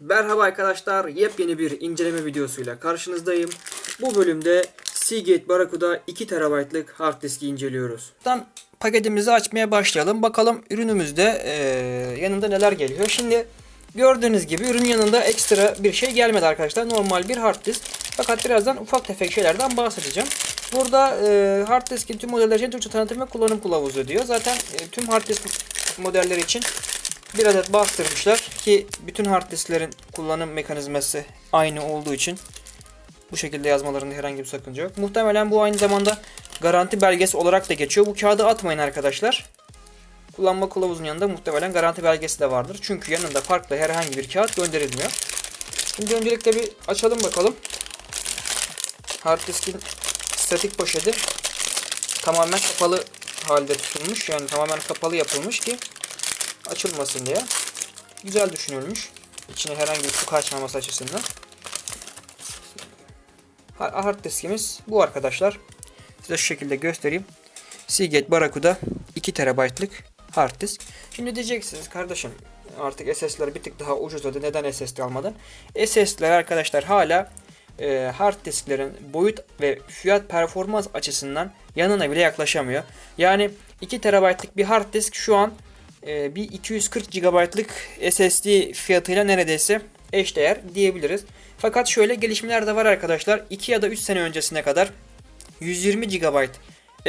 Merhaba arkadaşlar, yepyeni bir inceleme videosuyla karşınızdayım. Bu bölümde Seagate Barracuda 2 TB'lık hard diski inceliyoruz. Buradan paketimizi açmaya başlayalım. Bakalım ürünümüzde eee, yanında neler geliyor. Şimdi gördüğünüz gibi ürün yanında ekstra bir şey gelmedi arkadaşlar. Normal bir hard disk. Fakat birazdan ufak tefek şeylerden bahsedeceğim. Burada eee hard diskin tüm modeller için Türkçe tanıtım ve kullanım kılavuzu diyor. Zaten e, tüm hard disk modelleri için bir adet bastırmışlar ki bütün hard disklerin kullanım mekanizması aynı olduğu için bu şekilde yazmalarında herhangi bir sakınca yok. Muhtemelen bu aynı zamanda garanti belgesi olarak da geçiyor. Bu kağıdı atmayın arkadaşlar. Kullanma kılavuzunun yanında muhtemelen garanti belgesi de vardır. Çünkü yanında farklı herhangi bir kağıt gönderilmiyor. Şimdi öncelikle bir açalım bakalım. Hard diskin statik poşeti tamamen kapalı halde tutulmuş. Yani tamamen kapalı yapılmış ki açılmasın diye. Güzel düşünülmüş. İçine herhangi bir su kaçmaması açısından. Ha- Hard diskimiz bu arkadaşlar. Size şu şekilde göstereyim. Seagate Barracuda 2 TB'lık hard disk. Şimdi diyeceksiniz kardeşim artık SS'ler bir tık daha ucuzladı. Neden SSD almadın? SSD'ler arkadaşlar hala e, hard disklerin boyut ve fiyat performans açısından yanına bile yaklaşamıyor. Yani 2 TB'lık bir hard disk şu an e, bir 240 GB'lık SSD fiyatıyla neredeyse eşdeğer diyebiliriz. Fakat şöyle gelişmeler de var arkadaşlar. 2 ya da 3 sene öncesine kadar 120 GB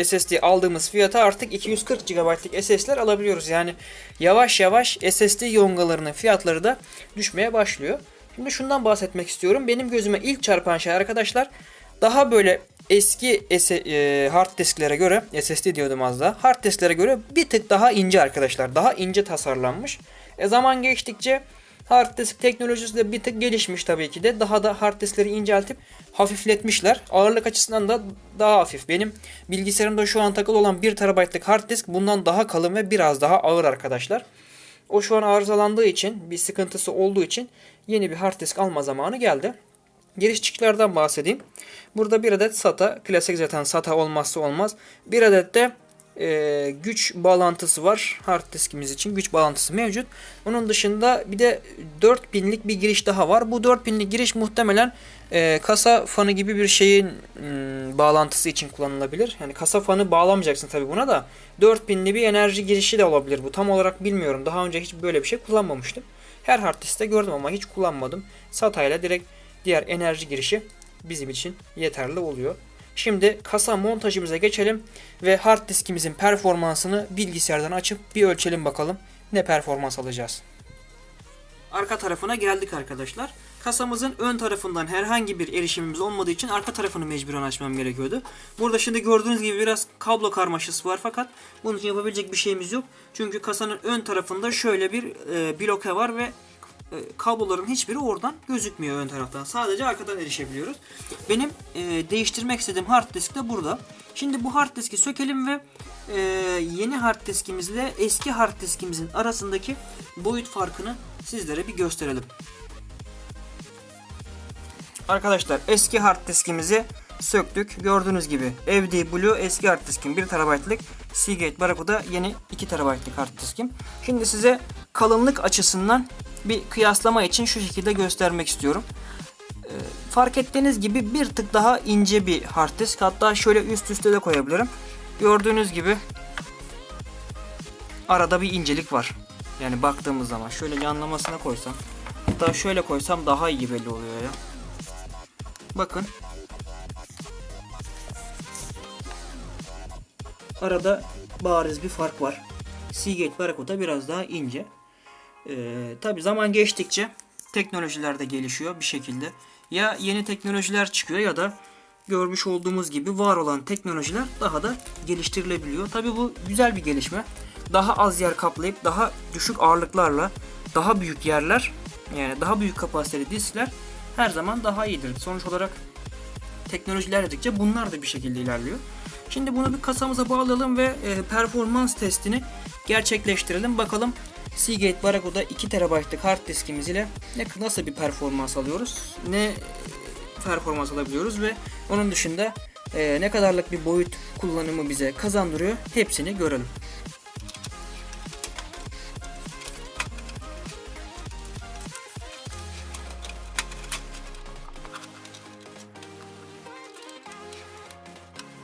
SSD aldığımız fiyata artık 240 GB'lık SSD'ler alabiliyoruz. Yani yavaş yavaş SSD yongalarının fiyatları da düşmeye başlıyor. Şimdi şundan bahsetmek istiyorum. Benim gözüme ilk çarpan şey arkadaşlar daha böyle eski S- e, hard disklere göre SSD diyordum az daha. Hard disklere göre bir tık daha ince arkadaşlar. Daha ince tasarlanmış. E zaman geçtikçe hard disk teknolojisi de bir tık gelişmiş tabii ki de. Daha da hard diskleri inceltip hafifletmişler. Ağırlık açısından da daha hafif. Benim bilgisayarımda şu an takılı olan 1 TB'lık hard disk bundan daha kalın ve biraz daha ağır arkadaşlar. O şu an arızalandığı için, bir sıkıntısı olduğu için yeni bir hard disk alma zamanı geldi. Giriş çıktılardan bahsedeyim. Burada bir adet SATA, klasik zaten SATA olmazsa olmaz. Bir adet de e, güç bağlantısı var. Hard diskimiz için güç bağlantısı mevcut. Onun dışında bir de 4000'lik bir giriş daha var. Bu 4000'lik giriş muhtemelen e, kasa fanı gibi bir şeyin mm, bağlantısı için kullanılabilir. Yani kasa fanı bağlamayacaksın tabi buna da. 4000'li bir enerji girişi de olabilir bu. Tam olarak bilmiyorum. Daha önce hiç böyle bir şey kullanmamıştım. Her hard diskte gördüm ama hiç kullanmadım. SATA ile direkt diğer enerji girişi bizim için yeterli oluyor. Şimdi kasa montajımıza geçelim ve hard diskimizin performansını bilgisayardan açıp bir ölçelim bakalım ne performans alacağız. Arka tarafına geldik arkadaşlar. Kasamızın ön tarafından herhangi bir erişimimiz olmadığı için arka tarafını mecburen açmam gerekiyordu. Burada şimdi gördüğünüz gibi biraz kablo karmaşası var fakat bunun için yapabilecek bir şeyimiz yok. Çünkü kasanın ön tarafında şöyle bir e, bloke var ve kabloların hiçbiri oradan gözükmüyor ön taraftan. Sadece arkadan erişebiliyoruz. Benim e, değiştirmek istediğim hard disk de burada. Şimdi bu hard diski sökelim ve e, yeni hard diskimizle eski hard diskimizin arasındaki boyut farkını sizlere bir gösterelim. Arkadaşlar eski hard diskimizi söktük. Gördüğünüz gibi FD Blue eski hard diskim 1 TB'lık. Seagate Barracuda yeni 2 TB'lık hard diskim. Şimdi size kalınlık açısından bir kıyaslama için şu şekilde göstermek istiyorum. Ee, fark ettiğiniz gibi bir tık daha ince bir hard disk. Hatta şöyle üst üste de koyabilirim. Gördüğünüz gibi arada bir incelik var. Yani baktığımız zaman şöyle yanlamasına koysam hatta şöyle koysam daha iyi belli oluyor ya. Bakın. Arada bariz bir fark var. Seagate Barracuda biraz daha ince. Ee, Tabi zaman geçtikçe teknolojiler de gelişiyor bir şekilde. Ya yeni teknolojiler çıkıyor ya da görmüş olduğumuz gibi var olan teknolojiler daha da geliştirilebiliyor. Tabi bu güzel bir gelişme. Daha az yer kaplayıp daha düşük ağırlıklarla daha büyük yerler yani daha büyük kapasiteli diskler her zaman daha iyidir. Sonuç olarak teknolojiler ilerledikçe bunlar da bir şekilde ilerliyor. Şimdi bunu bir kasamıza bağlayalım ve e, performans testini gerçekleştirelim. Bakalım Seagate Barracuda 2 TB'lık hard diskimiz ile ne nasıl bir performans alıyoruz ne e, performans alabiliyoruz ve onun dışında e, ne kadarlık bir boyut kullanımı bize kazandırıyor hepsini görelim.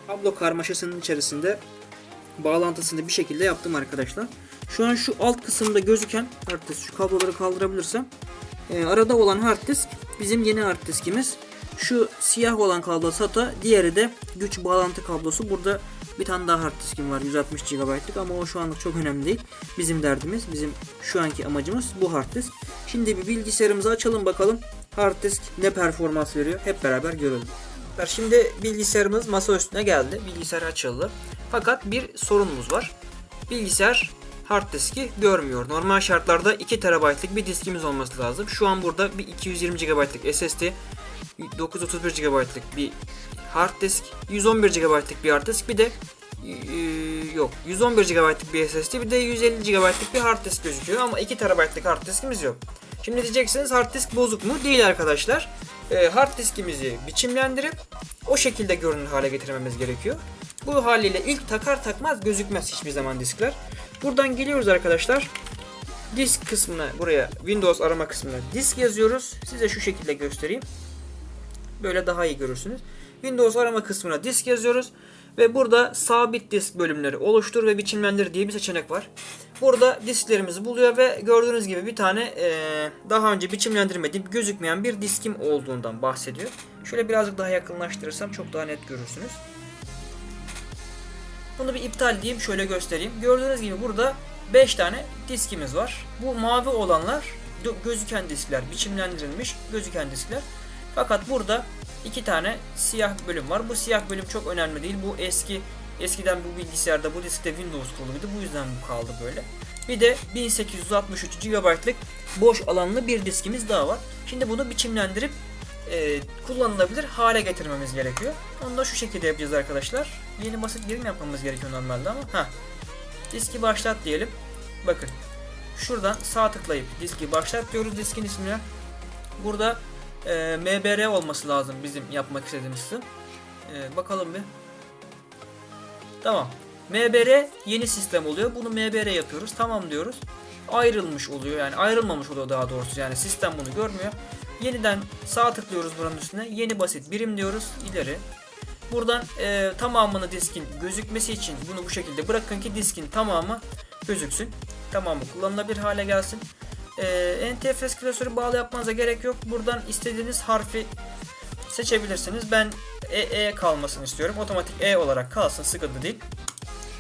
Kablo karmaşasının içerisinde bağlantısını bir şekilde yaptım arkadaşlar. Şu an şu alt kısımda gözüken hard disk, şu kabloları kaldırabilirsem e, arada olan hard disk bizim yeni hard diskimiz. Şu siyah olan kablo SATA, diğeri de güç bağlantı kablosu. Burada bir tane daha hard diskim var 160 GB'lık ama o şu anlık çok önemli değil. Bizim derdimiz, bizim şu anki amacımız bu hard disk. Şimdi bir bilgisayarımızı açalım bakalım. Hard disk ne performans veriyor hep beraber görelim. Şimdi bilgisayarımız masa üstüne geldi. Bilgisayar açıldı. Fakat bir sorunumuz var. Bilgisayar hard diski görmüyor. Normal şartlarda 2 TB'lık bir diskimiz olması lazım. Şu an burada bir 220 GB'lık SSD, 931 GB'lık bir hard disk, 111 GB'lık bir hard disk, bir de e, yok 111 GB'lık bir SSD, bir de 150 GB'lık bir hard disk gözüküyor ama 2 TB'lık hard diskimiz yok. Şimdi diyeceksiniz hard disk bozuk mu? Değil arkadaşlar. E, hard diskimizi biçimlendirip o şekilde görünür hale getirmemiz gerekiyor. Bu haliyle ilk takar takmaz gözükmez hiçbir zaman diskler. Buradan geliyoruz arkadaşlar. Disk kısmına buraya Windows arama kısmına disk yazıyoruz. Size şu şekilde göstereyim. Böyle daha iyi görürsünüz. Windows arama kısmına disk yazıyoruz. Ve burada sabit disk bölümleri oluştur ve biçimlendir diye bir seçenek var. Burada disklerimizi buluyor ve gördüğünüz gibi bir tane eee, daha önce biçimlendirmediğim gözükmeyen bir diskim olduğundan bahsediyor. Şöyle birazcık daha yakınlaştırırsam çok daha net görürsünüz. Bunu bir iptal diyeyim şöyle göstereyim. Gördüğünüz gibi burada 5 tane diskimiz var. Bu mavi olanlar gö- gözüken diskler, biçimlendirilmiş gözüken diskler. Fakat burada iki tane siyah bölüm var. Bu siyah bölüm çok önemli değil. Bu eski eskiden bu bilgisayarda bu diskte Windows kuruluydu. Bu yüzden bu kaldı böyle. Bir de 1863 GB'lık boş alanlı bir diskimiz daha var. Şimdi bunu biçimlendirip e, kullanılabilir hale getirmemiz gerekiyor. Onu da şu şekilde yapacağız arkadaşlar. Yeni basit girim yapmamız gerekiyor normalde ama. ha Diski başlat diyelim. Bakın. Şuradan sağ tıklayıp diski başlat diyoruz diskin ismine. Burada e, MBR olması lazım bizim yapmak istediğimiz kısım. E, bakalım bir. Tamam. MBR yeni sistem oluyor. Bunu MBR yapıyoruz. Tamam diyoruz. Ayrılmış oluyor. Yani ayrılmamış oluyor daha doğrusu. Yani sistem bunu görmüyor. Yeniden sağ tıklıyoruz buranın üstüne. Yeni basit birim diyoruz. İleri. Buradan e, tamamını diskin gözükmesi için bunu bu şekilde bırakın ki diskin tamamı gözüksün. Tamamı kullanılabilir hale gelsin. E, NTFS klasörü bağlı yapmanıza gerek yok. Buradan istediğiniz harfi seçebilirsiniz. Ben EE kalmasını istiyorum. Otomatik E olarak kalsın sıkıntı değil.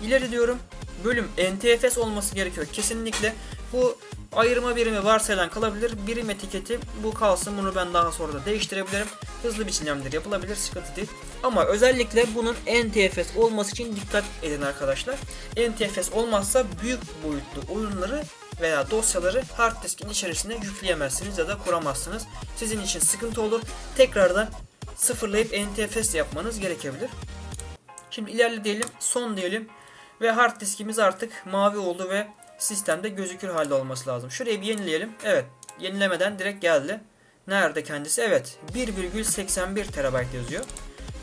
İleri diyorum. Bölüm NTFS olması gerekiyor. Kesinlikle bu ayırma birimi varsayılan kalabilir. Birim etiketi bu kalsın. Bunu ben daha sonra da değiştirebilirim. Hızlı biçimlemdir yapılabilir. Sıkıntı değil. Ama özellikle bunun NTFS olması için dikkat edin arkadaşlar. NTFS olmazsa büyük boyutlu oyunları veya dosyaları hard diskin içerisine yükleyemezsiniz ya da kuramazsınız. Sizin için sıkıntı olur. Tekrardan sıfırlayıp NTFS yapmanız gerekebilir. Şimdi ilerle diyelim, son diyelim ve hard diskimiz artık mavi oldu ve sistemde gözükür halde olması lazım. Şurayı bir yenileyelim. Evet, yenilemeden direkt geldi. Nerede kendisi? Evet, 1,81 TB yazıyor.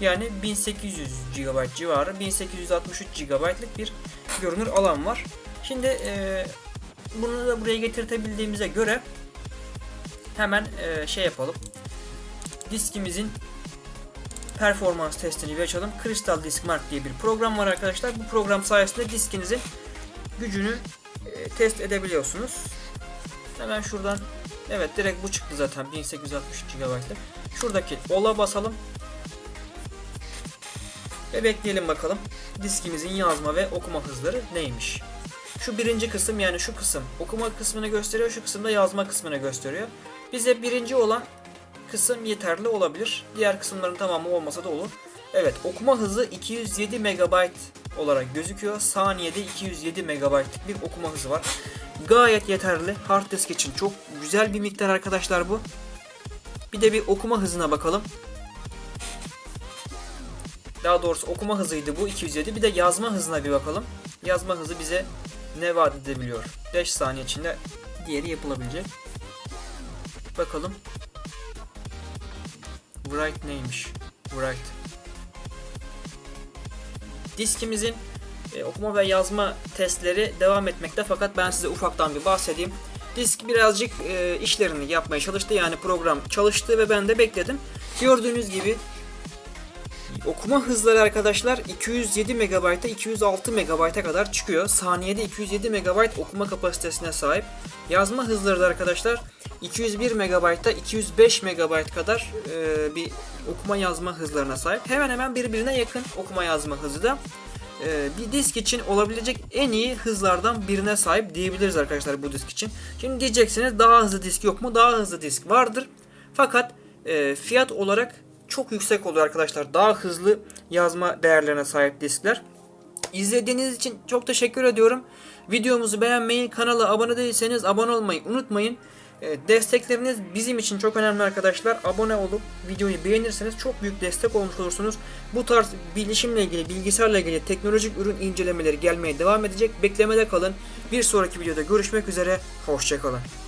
Yani 1800 GB civarı, 1863 GB'lık bir görünür alan var. Şimdi e, bunu da buraya getirtebildiğimize göre hemen e, şey yapalım. Diskimizin performans testini bir açalım. Crystal Disk Mark diye bir program var arkadaşlar. Bu program sayesinde diskinizin gücünü e, test edebiliyorsunuz. Hemen şuradan evet direkt bu çıktı zaten 1860 GB'lık. Şuradaki ola basalım. Ve bekleyelim bakalım diskimizin yazma ve okuma hızları neymiş. Şu birinci kısım yani şu kısım okuma kısmını gösteriyor, şu kısımda yazma kısmını gösteriyor. Bize birinci olan kısım yeterli olabilir. Diğer kısımların tamamı olmasa da olur. Evet okuma hızı 207 MB olarak gözüküyor. Saniyede 207 MB'lik bir okuma hızı var. Gayet yeterli. Hard disk için çok güzel bir miktar arkadaşlar bu. Bir de bir okuma hızına bakalım. Daha doğrusu okuma hızıydı bu 207. Bir de yazma hızına bir bakalım. Yazma hızı bize ne vaat edebiliyor? 5 saniye içinde diğeri yapılabilecek. Bakalım. Write neymiş? Write. Diskimizin e, okuma ve yazma testleri devam etmekte fakat ben size ufaktan bir bahsedeyim. Disk birazcık e, işlerini yapmaya çalıştı yani program çalıştı ve ben de bekledim. Gördüğünüz gibi okuma hızları arkadaşlar 207 MB'a 206 MB'a kadar çıkıyor. Saniyede 207 MB okuma kapasitesine sahip. Yazma hızları da arkadaşlar 201 MB'a 205 MB kadar e, bir okuma yazma hızlarına sahip. Hemen hemen birbirine yakın okuma yazma hızı da. E, bir disk için olabilecek en iyi hızlardan birine sahip diyebiliriz arkadaşlar bu disk için. Şimdi diyeceksiniz daha hızlı disk yok mu? Daha hızlı disk vardır. Fakat e, fiyat olarak çok yüksek oluyor arkadaşlar. Daha hızlı yazma değerlerine sahip diskler. İzlediğiniz için çok teşekkür ediyorum. Videomuzu beğenmeyi, kanala abone değilseniz abone olmayı unutmayın. E, Destekleriniz bizim için çok önemli arkadaşlar. Abone olup videoyu beğenirseniz çok büyük destek olmuş olursunuz. Bu tarz bilişimle ilgili, bilgisayarla ilgili teknolojik ürün incelemeleri gelmeye devam edecek. Beklemede kalın. Bir sonraki videoda görüşmek üzere. Hoşçakalın.